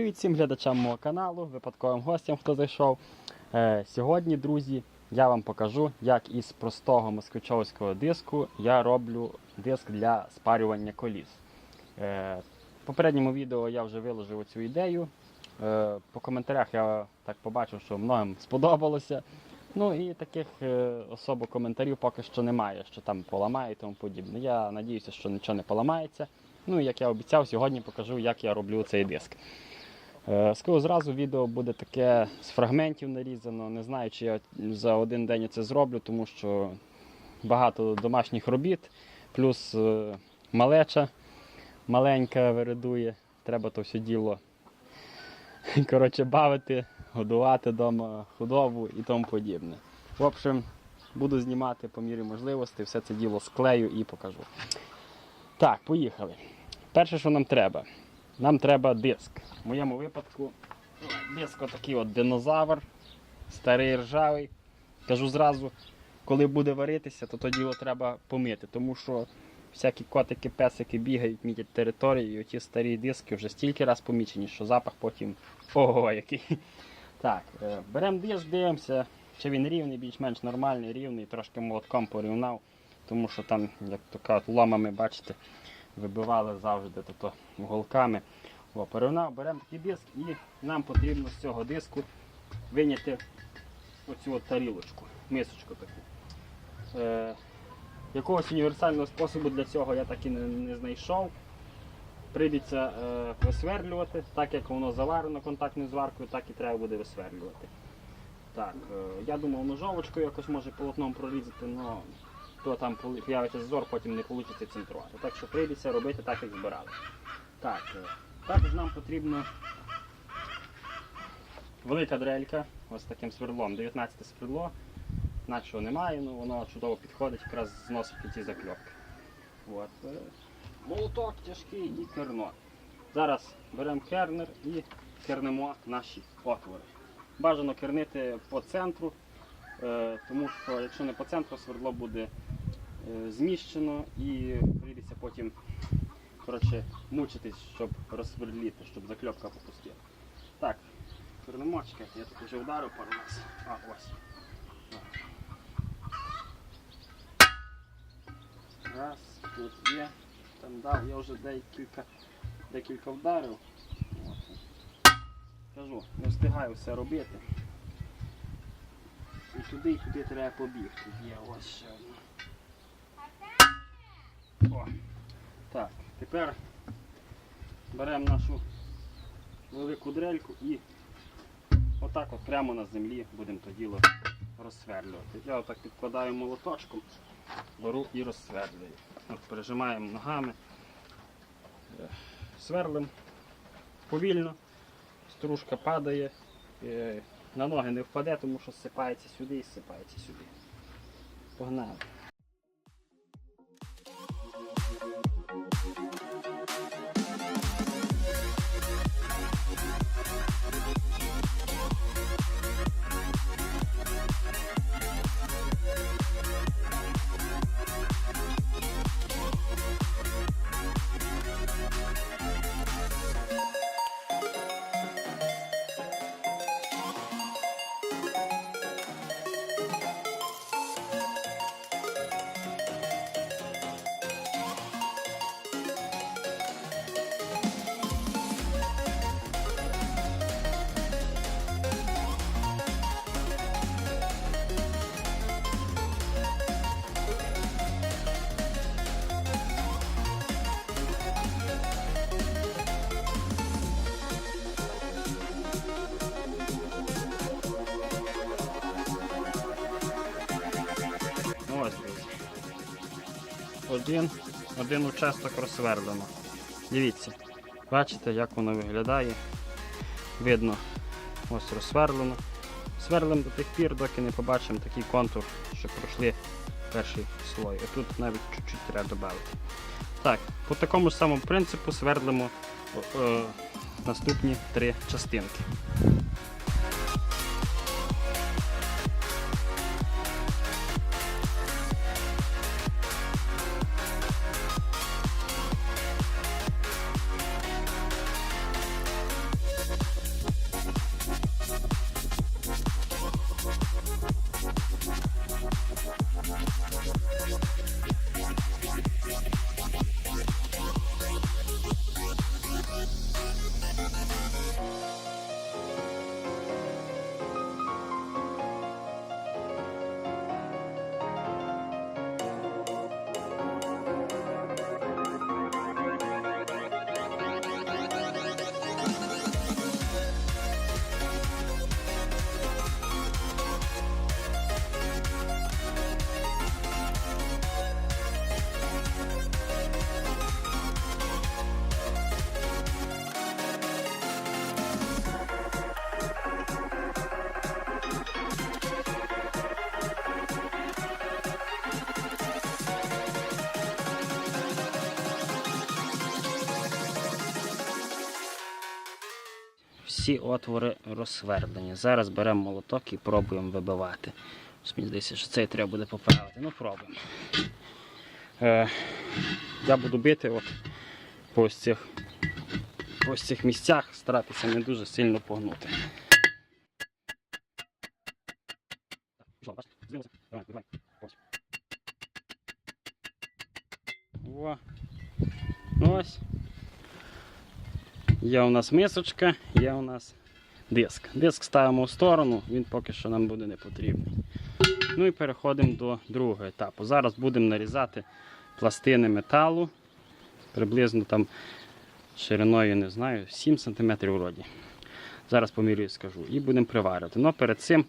Привіт всім глядачам мого каналу, випадковим гостям, хто зайшов. Е, сьогодні, друзі, я вам покажу, як із простого москвичовського диску я роблю диск для спарювання коліс. Е, в попередньому відео я вже виложив цю ідею. Е, по коментарях я так побачив, що многим сподобалося. Ну і таких е, особо коментарів поки що немає, що там поламає і тому подібне. Я надіюся, що нічого не поламається. Ну і як я обіцяв, сьогодні покажу, як я роблю цей диск. Е, Скажу зразу, відео буде таке з фрагментів нарізано. Не знаю, чи я за один день це зроблю, тому що багато домашніх робіт, плюс е, малеча маленька виридує. Треба то все діло коротше, бавити, годувати вдома худобу і тому подібне. В общем, буду знімати по мірі можливості, все це діло склею і покажу. Так, поїхали. Перше, що нам треба, нам треба диск. В моєму випадку диск отакий от динозавр, старий ржавий. Кажу зразу, коли буде варитися, то тоді його треба помити, тому що всякі котики, песики бігають, мітять територію, і оті старі диски вже стільки раз помічені, що запах потім ого який. Так, е, беремо диск, дивимося, чи він рівний, більш-менш нормальний, рівний, трошки молотком порівняв, тому що там, як то кажуть, ломами, бачите, вибивали завжди тобто, голками. О, порівняв, беремо такий диск і нам потрібно з цього диску виняти оцю от тарілочку, мисочку таку. Е, якогось універсального способу для цього я так і не, не знайшов. Прийдеться е, висверлювати, так як воно заварено контактною зваркою, так і треба буде висверлювати. Так, е, я думав ножовочкою якось може полотном прорізати, але то там появиться зазор, потім не вийде центрувати. Так що прийдеться робити так, як збирали. Так, е, також нам потрібно велика дрелька, ось таким сверлом, 19 свердло. Начого немає, ну воно чудово підходить, якраз зносить ці закльопки. От. е, Молоток тяжкий і керно. Зараз беремо кернер і кернемо наші отвори. Бажано кернити по центру, е, тому що якщо не по центру, свердло буде зміщено і прийдеться потім коротше, мучитись, щоб розсвердліти, щоб закльопка попустила. Так, чекайте, я тут вже вдарив пару раз. А, ось. Раз, тут є. Там дав, я вже декілька, декілька вдарив. От. Кажу, не встигаю все робити. І туди, і туди треба побігти. Є ось ще одна. О. Так, тепер беремо нашу велику дрельку і отак от прямо на землі будемо то діло розсверлювати. Я отак підкладаю молоточком беру і розсверлюю. От Пережимаємо ногами, е, сверлим повільно, стружка падає, е, на ноги не впаде, тому що сипається сюди і сипається сюди. Погнали. Один, один участок розсверлено. Дивіться, бачите, як воно виглядає. Видно, ось розсверлено. Сверлимо до тих пір, доки не побачимо такий контур, що пройшли перший слой. А тут навіть чуть-чуть треба додати. Так, по такому самому принципу свердлимо о, е, наступні три частинки. Всі отвори розсвердлені. Зараз беремо молоток і пробуємо вибивати. Мені здається, що цей треба буде поправити. Ну, пробуємо. Е, я буду бити от по ось цих, по ось цих місцях, старатися не дуже сильно погнути. Давай. Ось. Є у нас мисочка, є у нас диск. Диск ставимо в сторону, він поки що нам буде не потрібний. Ну і переходимо до другого етапу. Зараз будемо нарізати пластини металу. Приблизно там шириною, не знаю, 7 см вроді. Зараз помірюю скажу. І будемо приварювати. Але перед цим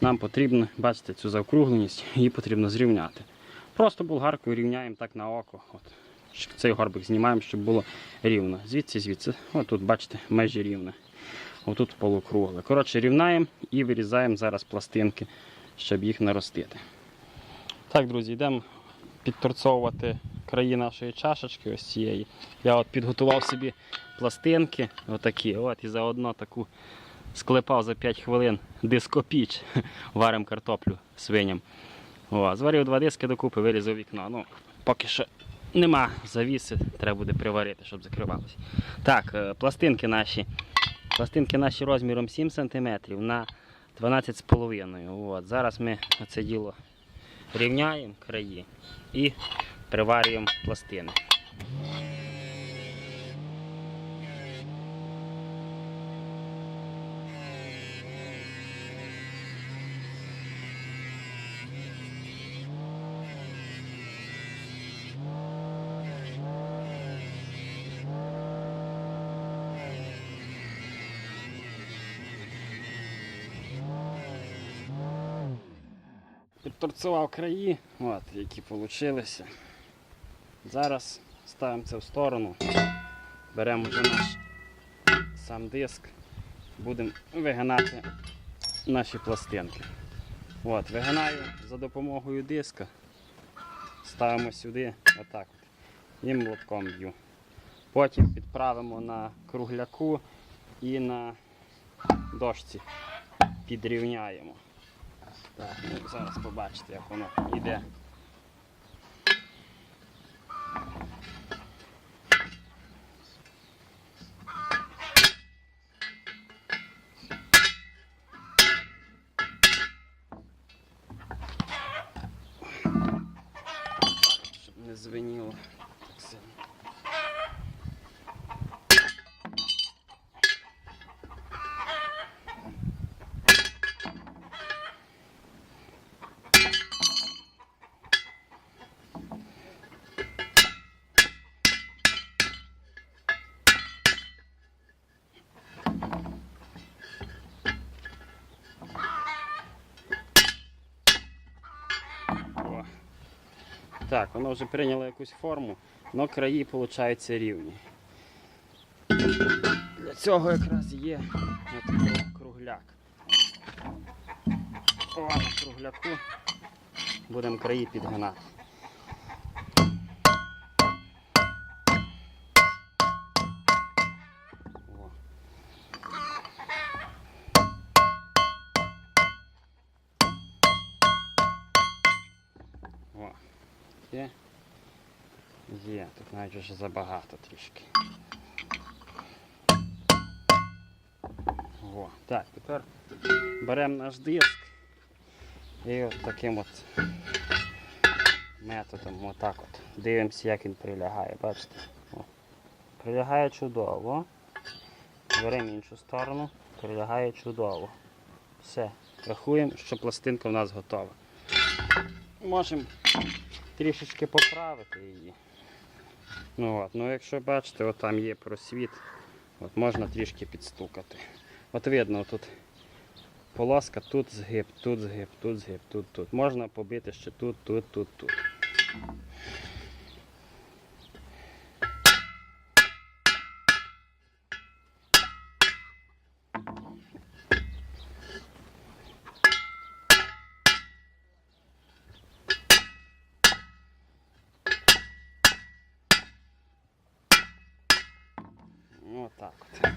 нам потрібно, бачите, цю заокругленість, її потрібно зрівняти. Просто болгаркою рівняємо так на око. От. Цей горбик знімаємо, щоб було рівно. Звідси, звідси. От тут, бачите, майже рівно. Отут полукругле. Коротше, рівнаємо і вирізаємо зараз пластинки, щоб їх наростити. Так, друзі, йдемо підторцовувати краї нашої чашечки ось цієї. Я от підготував собі пластинки, отакі, от, і заодно таку склепав за 5 хвилин дископіч, варимо картоплю свиням. О, зварив два диски докупи, вирізав вікно. Ну, поки що нема завіси, треба буде приварити, щоб закривалося. Так, е, пластинки наші. Пластинки наші розміром 7 см на 12,5 От, Зараз ми це діло рівняємо краї і приварюємо пластини. Підторцував краї, от, які вийшли. Зараз ставимо це в сторону, беремо вже наш сам диск, будемо вигинати наші пластинки. От, вигинаю за допомогою диска, ставимо сюди, отак от, і молотком б'ю. Потім підправимо на кругляку і на дошці підрівняємо. Так, ну, зараз побачите, як воно йде. Щоб не звеніло так сильно. О. Так, воно вже прийняло якусь форму, але краї, виходить, рівні. Для цього якраз є такий кругляк. О, на кругляку будемо краї підгинати. Навіть вже забагато трішки. О, так, тепер беремо наш диск і от таким от методом отак от дивимося, як він прилягає. Бачите? О. Прилягає чудово. Беремо іншу сторону, прилягає чудово. Все. Рахуємо, що пластинка в нас готова. Можемо трішечки поправити її. Ну, от, ну якщо бачите, от там є просвіт, от можна трішки підстукати. От видно, тут полоска, тут згиб, тут згиб, тут згиб, тут, тут. Можна побити ще тут, тут, тут, тут. Отак от.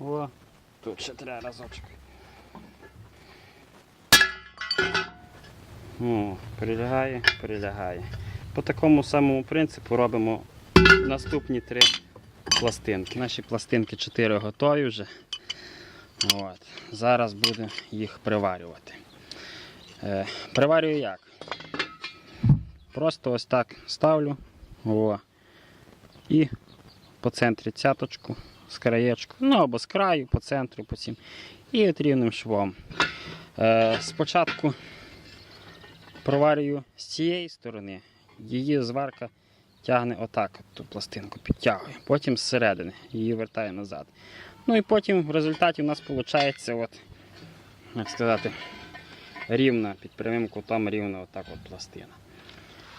О, тут ще треба разочок. О, прилягає, прилягає. По такому самому принципу робимо наступні три пластинки. Наші пластинки 4 готові вже. От. Зараз будемо їх приварювати. Е, приварюю як? Просто ось так ставлю. О. І по центрі цяточку з краєчку, ну або з краю, по центру, по цим. І от рівним швом. Е, спочатку проварюю з цієї сторони, її зварка тягне отак, ту пластинку підтягує. Потім зсередини її вертаю назад. Ну і потім в результаті у нас виходить, от, як сказати, рівна, під прямим кутом рівна отак от пластина.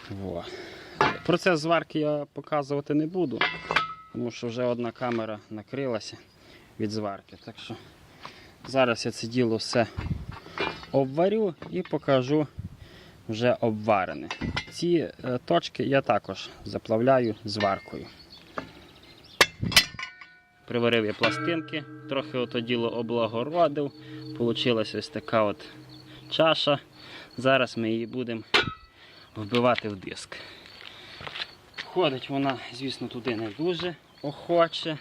Во. Процес зварки я показувати не буду, тому що вже одна камера накрилася від зварки. Так що зараз я це діло все обварю і покажу вже обварене. Ці е, точки я також заплавляю зваркою. Приварив я пластинки, трохи ото діло облагородив. Получилась ось така от чаша. Зараз ми її будемо вбивати в диск. Входить вона, звісно, туди не дуже охоче,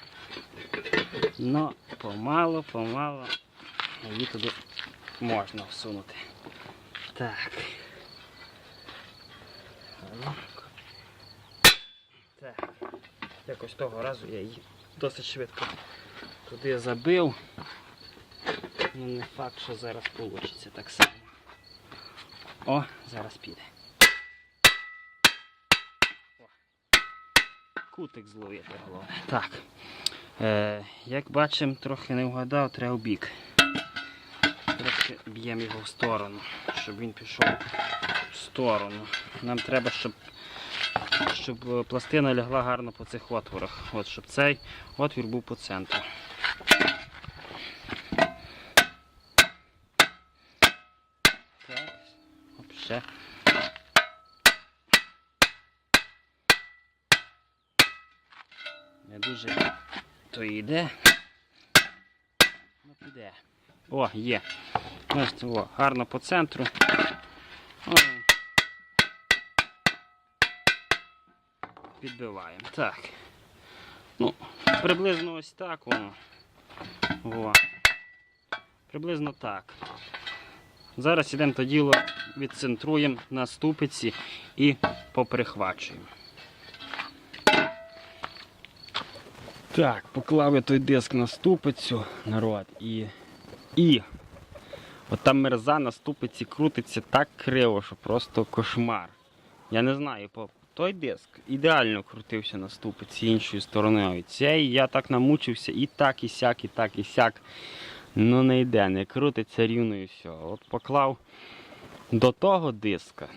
але помало, помало її туди можна всунути. Так. Так. Якось того разу я її досить швидко туди забив. Ну не факт, що зараз вийде так само. О, зараз піде. Кутик зловити головне. Так. Е, як бачимо, трохи не вгадав, треба бік. Трохи б'ємо його в сторону, щоб він пішов в сторону. Нам треба, щоб, щоб пластина лягла гарно по цих отворах. От, щоб цей отвір був по центру. Так, оп, ще. Дуже то йде. Ну піде. О, є. Бачите, о, гарно по центру. О. Підбиваємо. Так. Ну, приблизно ось так воно. О. Приблизно так. Зараз ідемо то діло відцентруємо на ступиці і поприхвачуємо. Так, поклав я той диск на ступицю, народ, і. І. От там мерза на ступиці крутиться так криво, що просто кошмар. Я не знаю, той диск ідеально крутився на ступиці іншою стороною. Цей я так намучився і так, і сяк, і так, і сяк. Ну не йде, не крутиться рівно і все. От поклав до того диска.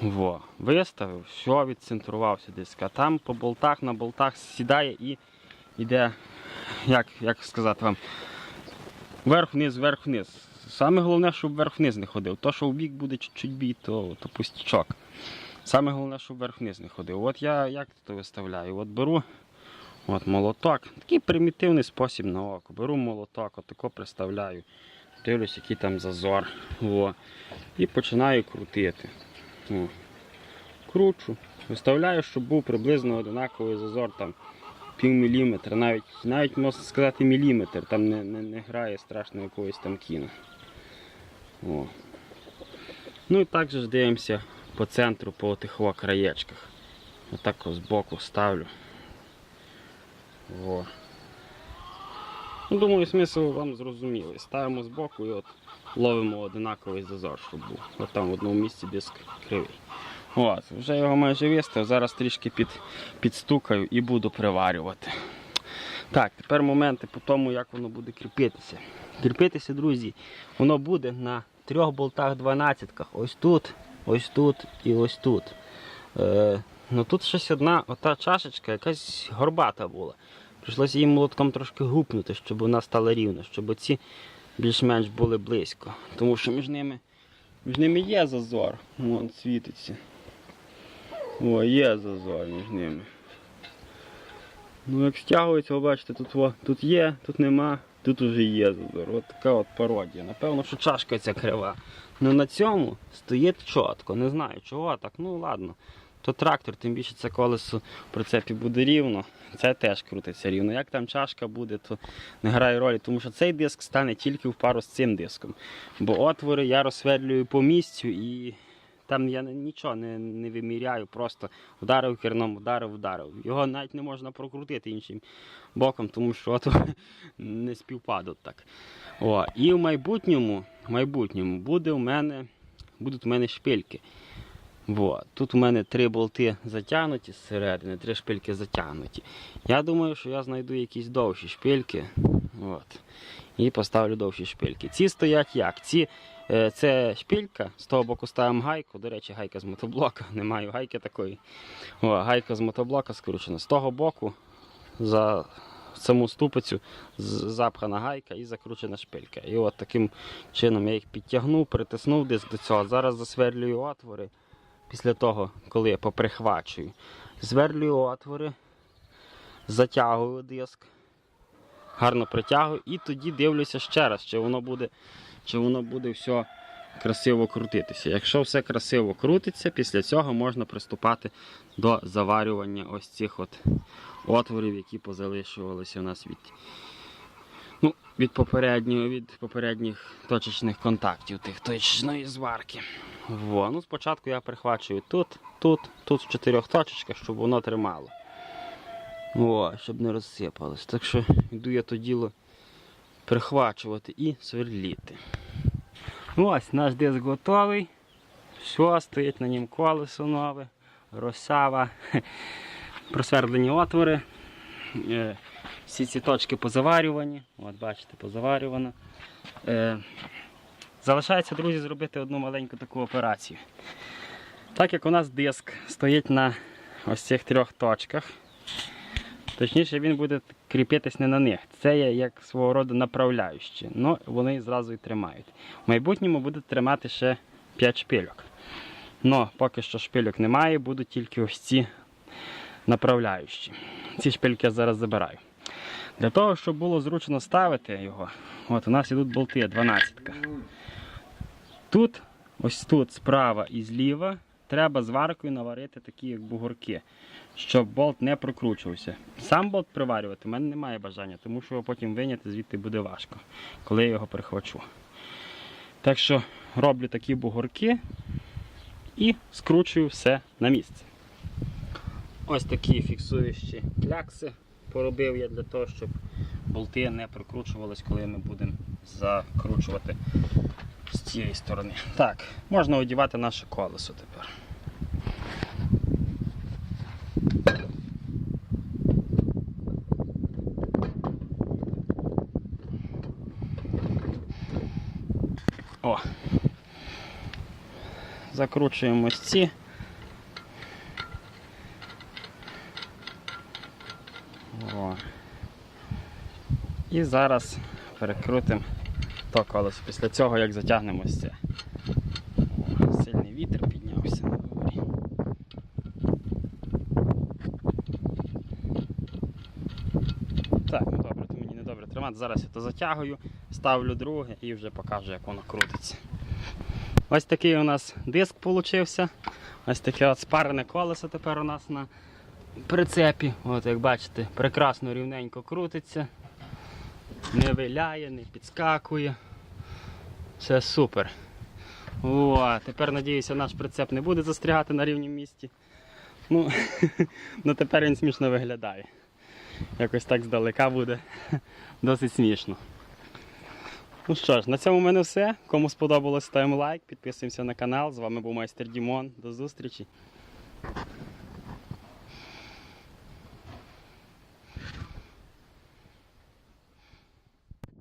Во, виставив, все, відцентрувався диск. А там по болтах на болтах сідає і йде, як, як сказати вам, вверх-вниз, вверх-вниз. Саме головне, щоб вверх-вниз не ходив. То, що в бік буде чуть-чуть бій, то, то пустячок. Саме головне, щоб вверх-вниз не ходив. От я як то виставляю? От беру от молоток. Такий примітивний спосіб на око. Беру молоток, отако приставляю. Дивлюсь, який там зазор. О. І починаю крутити. О. Кручу. Виставляю, щоб був приблизно одинаковий зазор. там пів міліметра, навіть, навіть можна сказати міліметр, там не, не, не грає страшно якогось там кіно. О. Ну і так же ж дивимося по центру, по тих краєчках. Отак ось збоку ставлю. О. Ну, думаю, смисл вам зрозумілий. Ставимо збоку і от ловимо одинаковий зазор, щоб був. От там в одному місці диск кривий. От, вже його майже виставив, зараз трішки під, підстукаю і буду приварювати. Так, тепер моменти по тому, як воно буде кріпитися. Кріпитися, друзі, воно буде на трьох болтах 12 -ках. Ось тут, ось тут і ось тут. Е, ну Тут щось одна ота чашечка якась горбата була. Прийшлося її молотком трошки гупнути, щоб вона стала рівна, щоб ці більш-менш були близько. Тому що між ними, між ними є зазор. Вон світиться. О, є зазор між ними. Ну як стягується, ви бачите, тут, во, тут є, тут нема, тут уже є зазор. От така от пародія. Напевно, що чашка ця крива. Ну на цьому стоїть чітко. Не знаю чого так. Ну ладно. То трактор, тим більше це колесо прицепі буде рівно. Це теж крутиться рівно. Як там чашка буде, то не грає ролі, тому що цей диск стане тільки в пару з цим диском. Бо отвори я розсверлюю по місцю і там я нічого не, не виміряю, просто вдарив керном, вдарив. Його навіть не можна прокрутити іншим боком, тому що от не співпадуть так. О, і в майбутньому, в майбутньому буде у мене, будуть у мене шпильки. Во. Тут у мене три болти затягнуті зсередини, три шпильки затягнуті. Я думаю, що я знайду якісь довші шпильки. От. І поставлю довші шпильки. Ці стоять як? Ці, е, це шпилька, з того боку ставимо гайку. До речі, гайка з мотоблока. Не маю гайки такої. О, гайка з мотоблока скручена. З того боку за саму ступицю запхана гайка і закручена шпилька. І от таким чином я їх підтягнув, притиснув десь до цього. Зараз засверлюю отвори після того, коли я поприхвачую. Зверлюю отвори, затягую диск, гарно притягую і тоді дивлюся ще раз, чи воно буде, чи воно буде все красиво крутитися. Якщо все красиво крутиться, після цього можна приступати до заварювання ось цих от отворів, які позалишувалися у нас від, ну, від, попереднього, від попередніх точечних контактів, тих точечної зварки. Во. Ну, спочатку я прихвачую тут, тут, тут в чотирьох точечках, щоб воно тримало. О, щоб не розсипалось. Так що йду я то діло прихвачувати і сверліти. Ось наш диск готовий. Все, стоїть на нім колесо нове, росава, просвердлені отвори. Е, Всі ці точки позаварювані. От бачите, позаварювано. Е, Залишається, друзі, зробити одну маленьку таку операцію. Так як у нас диск стоїть на ось цих трьох точках, точніше він буде кріпитись не на них. Це є як свого роду направляючі, але вони зразу і тримають. В майбутньому будуть тримати ще 5 шпильок. Но поки що шпильок немає, будуть тільки ось ці направляючі. Ці шпильки я зараз забираю. Для того, щоб було зручно ставити його, от у нас ідуть болти 12. -ка. Тут, ось тут справа і зліва, треба зваркою наварити такі як бугорки, щоб болт не прокручувався. Сам болт приварювати в мене немає бажання, тому що його потім виняти звідти буде важко, коли я його прихвачу. Так що роблю такі бугорки і скручую все на місце. Ось такі фіксуючі клякси поробив я для того, щоб болти не прокручувались, коли ми будемо закручувати з цієї сторони. Так, можна одівати наше колесо тепер. О. Закручуємо ось ці. О. І зараз перекрутимо то колесо. Після цього як затягнемо ось це. О, сильний вітер піднявся на дворі. Так, ну добре, то мені не добре тримати. Зараз я то затягую, ставлю друге і вже покажу, як воно крутиться. Ось такий у нас диск получився. Ось таке от спарене колесо тепер у нас на прицепі. От як бачите, прекрасно рівненько крутиться, не виляє, не підскакує. Все супер. О, тепер надіюся, наш прицеп не буде застрягати на рівному місці. Ну, ну тепер він смішно виглядає. Якось так здалека буде досить смішно. Ну що ж, на цьому в мене все. Кому сподобалось, ставимо лайк, підписуємося на канал. З вами був майстер Дімон. До зустрічі.